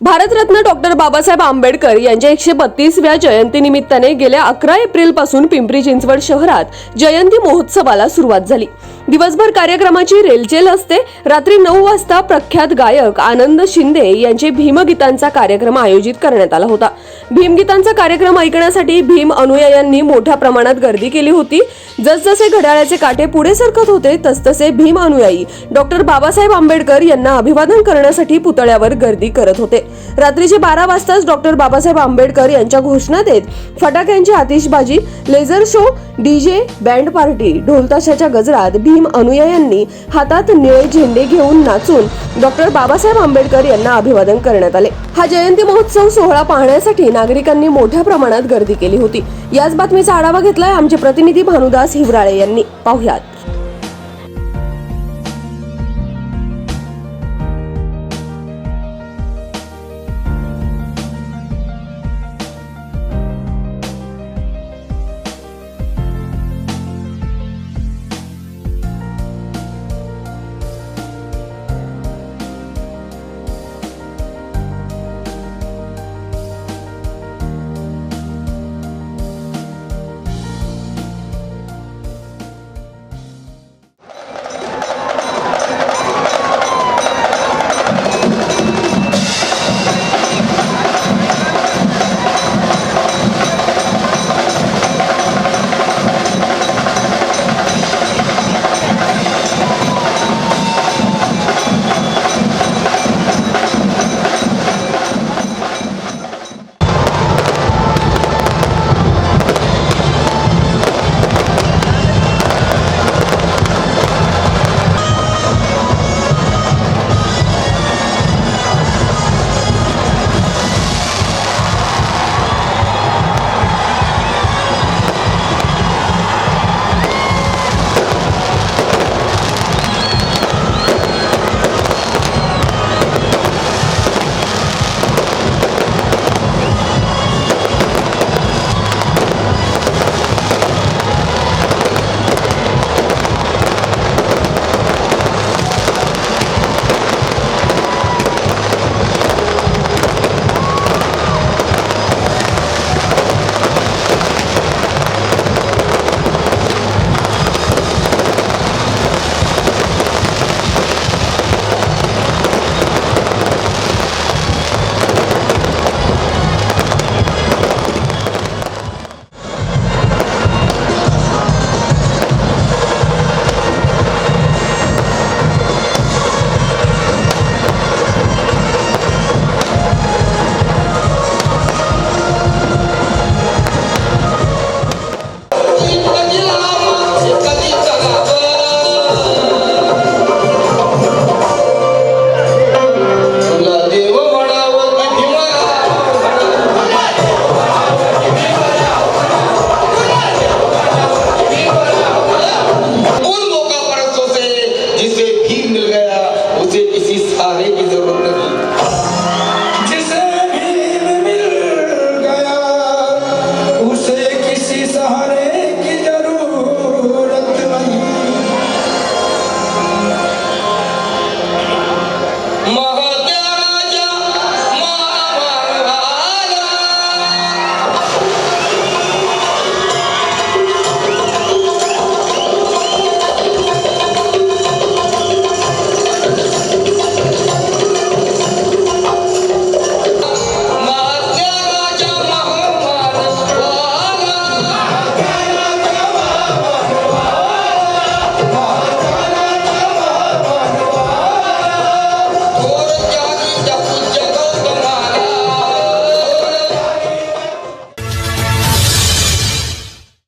Bharat Ratna doctor Babasaheb Ambedkar यांच्या एकशे बत्तीसव्या जयंतीनिमित्ताने गेल्या अकरा एप्रिलपासून पिंपरी चिंचवड शहरात जयंती महोत्सवाला सुरुवात झाली. दिवसभर कार्यक्रमाची रेलचेल असते. रात्री नऊ वाजता प्रख्यात गायक आनंद शिंदे यांचे भीमगीतांचा कार्यक्रम आयोजित करण्यात आला होता. भीमगीतांचा कार्यक्रम ऐकण्यासाठी भीम अनुयायांनी मोठ्या प्रमाणात गर्दी केली होती. जसजसे घड्याळाचे काटे पुढे सरकत होते तसतसे भीम अनुयायी डॉक्टर बाबासाहेब आंबेडकर यांना अभिवादन करण्यासाठी पुतळ्यावर गर्दी करत होते. रात्रीचे बारा वाजताच डॉक्टर बाबासाहेब आंबेडकर यांच्या घोषणा देत फटाक्यांची आतिषबाजी laser show DJ band party ढोलताशाच्या गजरात भीम अनुयायांनी हातात निळे झेंडे घेऊन नाचून डॉक्टर बाबासाहेब आंबेडकर यांना अभिवादन करण्यात आले. हा जयंती महोत्सव सोहळा पाहण्यासाठी नागरिकांनी मोठ्या प्रमाणात गर्दी केली होती. याच बातमीचा आढावा घेतलाय आमचे प्रतिनिधी भानुदास हिवराळे यांनी. पाहुयात.